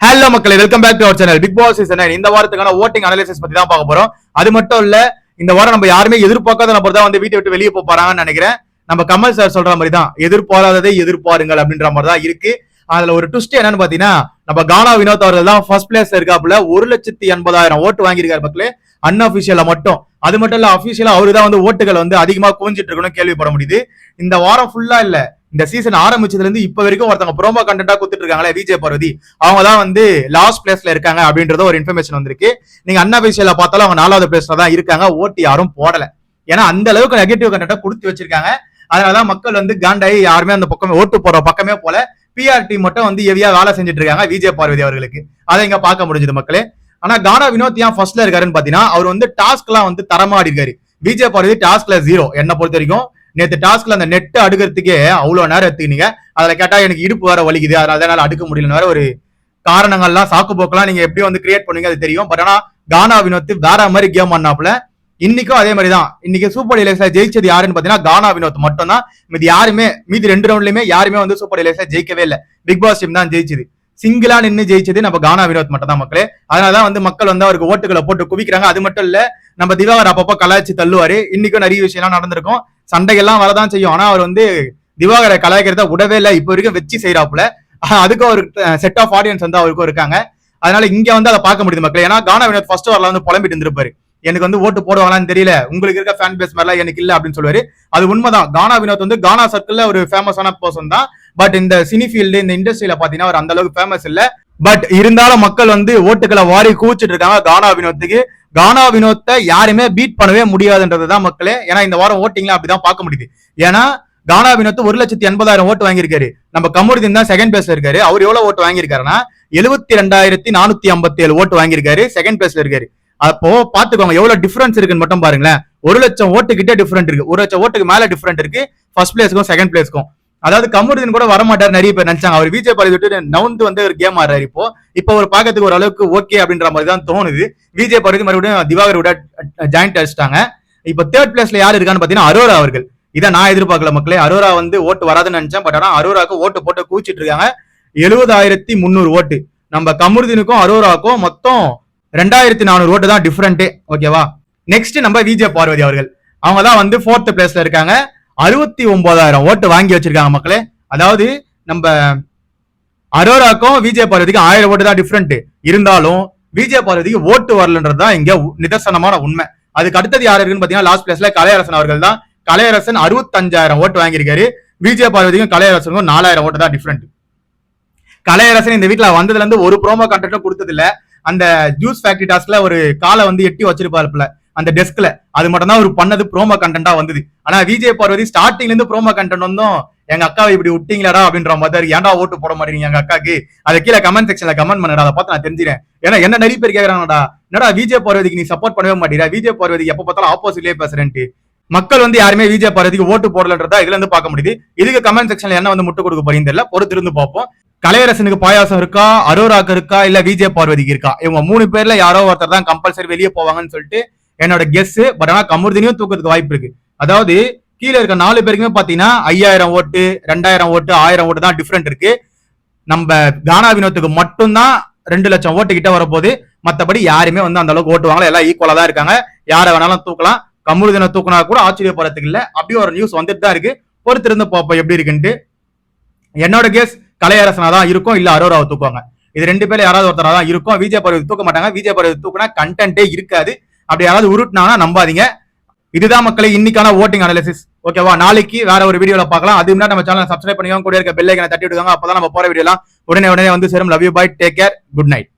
Hello மக்களை welcome back to our channel Bigg Boss season இந்த வாரத்துக்கான ஓட்டிங் அனாலிசிஸ் பத்தி தான் பார்க்க போறோம். அது மட்டும் இல்ல இந்த வாரம் நம்ம யாருமே எதிர்பார்க்காத நபர் தான் வந்து வீட்டை விட்டு வெளியே போறாங்கன்னு நினைக்கிறேன். நம்ம கமல் சார் சொல்ற மாதிரி தான் எதிர்பாராததை எதிர்பாருங்கள் அப்படின்ற மாதிரி தான் இருக்கு. அதுல ஒரு ட்விஸ்ட் என்னன்னு பாத்தீங்கன்னா நம்ம கானா வினோத் அவர்கள் தான் ஃபர்ஸ்ட் பிளேஸ்ல இருக்காப்புல ஒரு லட்சத்தி எண்பதாயிரம் ஓட்டு வாங்கியிருக்காரு மக்களே. அன்அபிஷியலா மட்டும். அது மட்டும் இல்ல அபிஷியலா அவரு தான் வந்து ஓட்டுகள் வந்து அதிகமா குவிஞ்சிட்டு இருக்கணும் கேள்விப்பட முடியுது. இந்த வாரம் ஃபுல்லா இல்ல இந்த சீசன் ஆரம்பிச்சதுல இருந்து இப்ப வரைக்கும் ஒருத்தவங்க ப்ரோமோ கண்டென்ட்டா கொடுத்துட்டு இருக்காங்களே விஜய் பார்வதி அவங்க தான் வந்து லாஸ்ட் பிளேஸ்ல இருக்காங்க அப்படின்றத ஒரு இன்ஃபர்மேஷன் வந்திருக்கு. நீங்க அன்அபிஷியலா பார்த்தாலும் அவங்க நாலாவது பிளேஸ்ல தான் இருக்காங்க ஓட்டு யாரும் போடல. ஏன்னா அந்த அளவுக்கு நெகட்டிவ் கண்டென்ட்டா கொடுத்து வச்சிருக்காங்க. அதனாலதான் மக்கள் வந்து காண்டாயி யாருமே அந்த பக்கம் ஓட்டு போற பக்கமே போல பிஆர்டி மட்டும் வந்து எவியா வேலை செஞ்சுட்டு இருக்காங்க விஜய் பார்வதி அவர்களுக்கு. அதை இங்க பார்க்க முடிஞ்சது மக்களே. ஆனா கானா வினோத் ஏன் ஃபர்ஸ்ட்ல இருக்காருன்னு பாத்தீங்கன்னா அவர் வந்து டாஸ்க் எல்லாம் வந்து தரமாடி இருக்காரு விஜய் பார்வதி டாஸ்க்ல ஜீரோ என்ன பொறுத்த வரைக்கும் நேற்று டாஸ்க்ல அந்த நெட் அடுக்கிறதுக்கே அவ்வளோ நேரம் எடுத்துக்கினீங்க. அதில் கேட்டால் எனக்கு இடுப்பு வேற வலிக்குது. அதனால தான் அடுக்க முடியலன்னு வேற ஒரு காரணங்கள்லாம் சாக்கு போக்கெல்லாம் நீங்க எப்படி வந்து கிரியேட் பண்ணுவீங்க அது தெரியும். பட் ஆனால் கானா வினோத் வேற மாதிரி கேம் பண்ணாப்புல இன்னைக்கும் அதே மாதிரி தான் இன்னைக்கு சூப்பர் டீலக்ஸ்ல ஜெயிச்சது யாருன்னு பாத்தீங்கன்னா கானா வினோத் மட்டும் தான் யாருமே மீதி ரெண்டு ரவுண்ட்லயுமே யாருமே வந்து சூப்பர் டீலக்ஸ்ல ஜெயிக்கவே இல்லை. பிக் பாஸ் டீம் தான் ஜெயிச்சது. சிங்கிளா நின்று ஜெயிச்சது நம்ம கானா வினோத் மட்டும் தான் மக்களே. அதனாலதான் வந்து மக்கள் வந்து அவருக்கு ஓட்டுகளை போட்டு குவிக்கிறாங்க. அது மட்டும் இல்ல நம்ம திவாகர் அப்பப்போ கலாய்ச்சி தள்ளுவாரு. இன்னைக்கும் நிறைய விஷயம்லாம் நடந்திருக்கும். சண்டைகள்லாம் வரதான் செய்யும். ஆனா அவர் வந்து திவாகரை கலாய்க்கிறத விடவே இல்லை. இப்போ வரைக்கும் வச்சு செய்யறாப்புல அதுக்கும் ஒரு செட் ஆஃப் ஆடியன்ஸ் வந்து அவருக்கும் இருக்காங்க. அதனால இங்க வந்து அதை பார்க்க முடியுது மக்கள். ஏன்னா கானா வினோத் ஃபர்ஸ்ட் வரல வந்து புலம்பிட்டு இருந்திருப்பாரு. எனக்கு வந்து ஓட்டு போடுவாங்களான்னு தெரியல. உங்களுக்கு இருக்க ஃபேன் பேஸ் மாதிரிலாம் எனக்கு இல்ல அப்படின்னு சொல்லுவாரு. அது உண்மைதான். கானா வினோத் வந்து கானா சர்க்கிள்ல ஒரு ஃபேமஸான பர்சன் தான். பட் இந்த சினி ஃபீல்டு இந்த இண்டஸ்ட்ரியில பாத்தீங்கன்னா அவர் அந்த அளவுக்கு ஃபேமஸ் இல்ல. பட் இருந்தாலும் மக்கள் வந்து ஓட்டுகளை வாரி குவிச்சிட்டு இருக்காங்க கானா வினோத்துக்கு. கானா வினோத்தை யாருமே பீட் பண்ணவே முடியாதுன்றதுதான் மக்களே. ஏன்னா இந்த வாரம் ஓட்டிங்லாம் அப்படிதான் பார்க்க முடியுது. ஏன்னா கானா வினோத் ஒரு லட்சத்தி எண்பதாயிரம் ஓட்டு வாங்கியிருக்காரு. நம்ம கமுருதீன் தான் செகண்ட் பிளேஸ்ல இருக்காரு. அவர் எவ்வளவு ஓட்டு வாங்கியிருக்காருன்னா எழுபத்தி ரெண்டாயிரத்தி நானூத்தி ஐம்பத்தி ஏழு ஓட்டு வாங்கியிருக்காரு செகண்ட் பிளேஸ்ல இருக்காரு. அப்போ பாத்துக்கோங்க எவ்வளவு டிஃபரன்ஸ் இருக்குன்னு மட்டும் பாருங்களேன். ஒரு லட்சம் ஓட்டு கிட்டே டிஃபரெண்ட் இருக்கு. ஒரு லட்சம் ஓட்டுக்கு மேல டிஃபரெண்ட் இருக்கு. ஃபர்ஸ்ட் பிளேஸ்க்கும் செகண்ட் பிளேஸ்க்கும் அதாவது கமருதீன் கூட வரமாட்டார் நிறைய பேர் நினைச்சாங்க. அவர் விஜய் பாரதி விட்டு நவுந்து வந்து ஒரு கேம் ஆடுறாரு இப்போ. இப்போ ஒரு பாக்கிறதுக்கு ஒரு அளவுக்கு ஓகே அப்படின்ற மாதிரி தான் தோணுது. விஜய் பாரதி மறுபடியும் திவாகர் விட ஜாயிண்ட் அடிச்சிட்டாங்க. இப்போ தேர்ட் பிளேஸ்ல யார் இருக்கான்னு பாத்தீங்கன்னா அரோரா அவர்கள். இதை நான் எதிர்பார்க்கல மக்களே. அரோரா வந்து ஓட்டு வராதுன்னு நினைச்சேன். பட் ஆனா அரோராக்கு ஓட்டு போட்டு கூச்சிட்டு இருக்காங்க. எழுபதாயிரத்தி முந்நூறு ஓட்டு. நம்ம கமருதீனுக்கும் அரோராக்கும் மொத்தம் ரெண்டாயிரத்தி நானூறு ஓட்டு தான் டிஃப்ரெண்ட்டு ஓகேவா நெக்ஸ்ட் நம்ம விஜய் பார்வதி அவர்கள். அவங்க தான் வந்து ஃபோர்த் பிளேஸ்ல இருக்காங்க. அறுபத்தி ஒன்பதாயிரம் ஓட்டு வாங்கி வச்சிருக்காங்க மக்களே. அதாவது நம்ம அரோராக்கும் விஜய் பார்வதிக்கும் ஆயிரம் ஓட்டு தான் டிஃப்ரெண்ட் இருந்தாலும் விஜய் பார்வதிக்கு ஓட்டு வரலன்றது தான் இங்க நிதர்சனமான உண்மை. அதுக்கு அடுத்தது யார் இருக்குன்னு பாத்தீங்கன்னா லாஸ்ட் பிளேஸ்ல கலையரசன் அவர்கள் தான். கலையரசன் அறுபத்தஞ்சாயிரம் ஓட்டு வாங்கியிருக்காரு. விஜய் பார்வதிக்கும் கலையரசனுக்கும் நாலாயிரம் ஓட்டு தான் டிஃப்ரெண்ட் கலையரசன் இந்த வீட்டுல வந்ததுல இருந்து ஒரு ப்ரோமோ கண்டக்டும் கொடுத்தது இல்ல அந்த ஜூஸ் ஃபேக்டரி டாஸ்க்ல ஒரு காலை வந்து எட்டி வச்சிருப்பாருல. அந்த டெஸ்க்ல அது மட்டும் தான் அவர் பண்ணது ப்ரோமோ கண்டென்ட்டா வந்தது. ஆனா விஜய் பார்வதி ஸ்டார்டிங்ல இருந்து ப்ரோமோ கண்டென்ட் வந்தோம். எங்க அக்காவை இப்படி விட்டீங்களாடா அப்படின்ற மாதிரி ஏன்டா ஓட்டு போட மாட்டீங்க எங்க அக்காக்கு? அதை கீழே கமெண்ட் செக்ஷன்ல கமெண்ட் பண்ணடா. அதை பார்த்து நான் தெரிஞ்சிறேன் ஏன்னா என்ன நிறைய பேர் கேக்குறாங்கடா. என்னடா விஜய் பார்வதிக்கு நீ சப்போர்ட் பண்ணவே மாட்டீரா விஜய் பார்வதி எப்ப பார்த்தாலும் ஆப்போசிட்லயே பேசுறேன்ட்டு. மக்கள் வந்து யாருமே விஜய் பார்வதிக்கு ஓட்டு போடலன்றதா இதுல இருந்து பார்க்க முடியுது. இதுக்கு கமெண்ட் செக்ஷன்ல என்ன வந்து முட்டு கொடுக்க போறீங்க தெரியல. பொறுத்து இருந்து பார்ப்போம். கலையரசனுக்கு பாயாசம் இருக்கா? அரோராக்கு இருக்கா? இல்ல விஜய் பார்வதிக்கு இருக்கா? இவங்க மூணு பேர்ல யாரோ ஒருத்தர் தான் கம்பல்சரி வெளியே போவாங்கன்னு சொல்லிட்டு என்னோட கெஸ் பட் ஆனா கமுர்தினியும் தூக்கிறதுக்கு வாய்ப்பு இருக்கு. அதாவது கீழே இருக்க நாலு பேருக்குமே பாத்தீங்கன்னா ஐயாயிரம் ஓட்டு ரெண்டாயிரம் ஓட்டு ஆயிரம் ஓட்டு தான் டிஃப்ரெண்ட் இருக்கு. நம்ம கானா வினோத்துக்கு மட்டும்தான் ரெண்டு லட்சம் ஓட்டு கிட்ட வரப்போகுது. மத்தபடி யாருமே வந்து அந்த அளவுக்கு ஓட்டுவாங்களா எல்லாம் ஈக்குவலா தான் இருக்காங்க. யாரை வேணாலும் தூக்கலாம். கமருதினை தூக்கினா கூட ஆச்சரியப்படுறதுக்கு இல்ல. அப்படி ஒரு நியூஸ் வந்துட்டு தான் இருக்கு. பொறுத்திருந்து பார்ப்போம் எப்படி இருக்குன்ட்டு. என்னோட கேஸ் கலையரசனா தான் இருக்கும். இல்ல அரோராவை தூக்குவாங்க. இது ரெண்டு பேரும் யாராவது ஒருத்தரா தான் இருக்கும். விஜய் பருவத்தை தூக்க மாட்டாங்க. விஜய் பருவத்தை தூக்குனா கண்டென்ட்டே இருக்காது. அப்படி யாராவது உருட்டுனாங்கன்னா நம்பாதீங்க. இதுதான் மக்களை இன்னைக்கான ஓட்டிங் அனாலிசிஸ் ஓகேவா நாளைக்கு வேற ஒரு வீடியோல பார்க்கலாம். அது முன்னாடி நம்ம சேனல் சப்ஸ்கிரைப் பண்ணிக்கோங்க. கூட இருக்க பெல்லைக்கனை தட்டி விடுவாங்க அப்பதான் நம்ம போற வீடியோலாம் உடனே உடனே வந்து சேரும். Love you bye take care good night